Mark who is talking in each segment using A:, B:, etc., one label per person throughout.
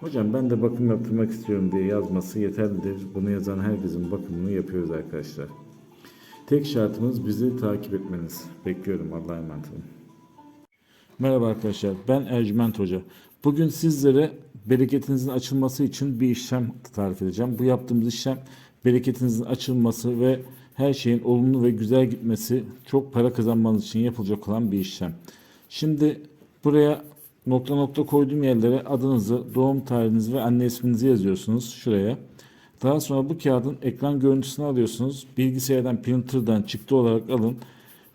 A: Hocam ben de bakım yaptırmak istiyorum diye yazması yeterlidir. Bunu yazan herkesin bakımını yapıyoruz arkadaşlar. Tek şartımız bizi takip etmeniz. Bekliyorum Allah'a emanet olun. Merhaba arkadaşlar ben Ercüment Hoca. Bugün sizlere bereketinizin açılması için bir işlem tarif edeceğim. Bu yaptığımız işlem bereketinizin açılması ve her şeyin olumlu ve güzel gitmesi, çok para kazanmanız için yapılacak olan bir işlem. Şimdi buraya nokta nokta koyduğum yerlere adınızı, doğum tarihinizi ve anne isminizi yazıyorsunuz şuraya. Daha sonra bu kağıdın ekran görüntüsünü alıyorsunuz. Bilgisayardan, printer'dan çıktı olarak alın.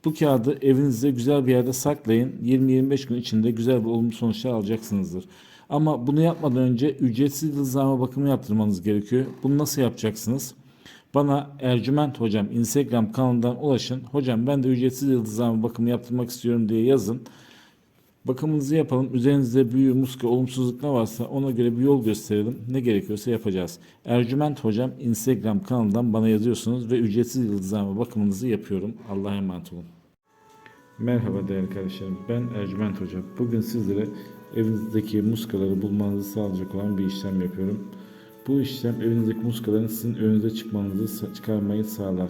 A: Bu kağıdı evinizde güzel bir yerde saklayın. 20-25 gün içinde güzel bir olumlu sonuçlar alacaksınızdır. Ama bunu yapmadan önce ücretsiz yıldızlama bakımı yaptırmanız gerekiyor. Bunu nasıl yapacaksınız? Bana Ercüment Hocam Instagram kanalından ulaşın. Hocam ben de ücretsiz yıldızlama bakımı yaptırmak istiyorum diye yazın. Bakımınızı yapalım. Üzerinizde büyü, muska, olumsuzluk ne varsa ona göre bir yol gösterelim. Ne gerekiyorsa yapacağız. Ercüment Hocam Instagram kanalından bana yazıyorsunuz ve ücretsiz yıldızlama bakımınızı yapıyorum. Allah'a emanet olun. Merhaba değerli kardeşlerim. Ben Ercüment Hoca. Bugün sizlere evinizdeki muskaları bulmanızı sağlayacak olan bir işlem yapıyorum. Bu işlem evinizdeki muskaların sizin önünüze çıkmanızı çıkarmayı sağlar.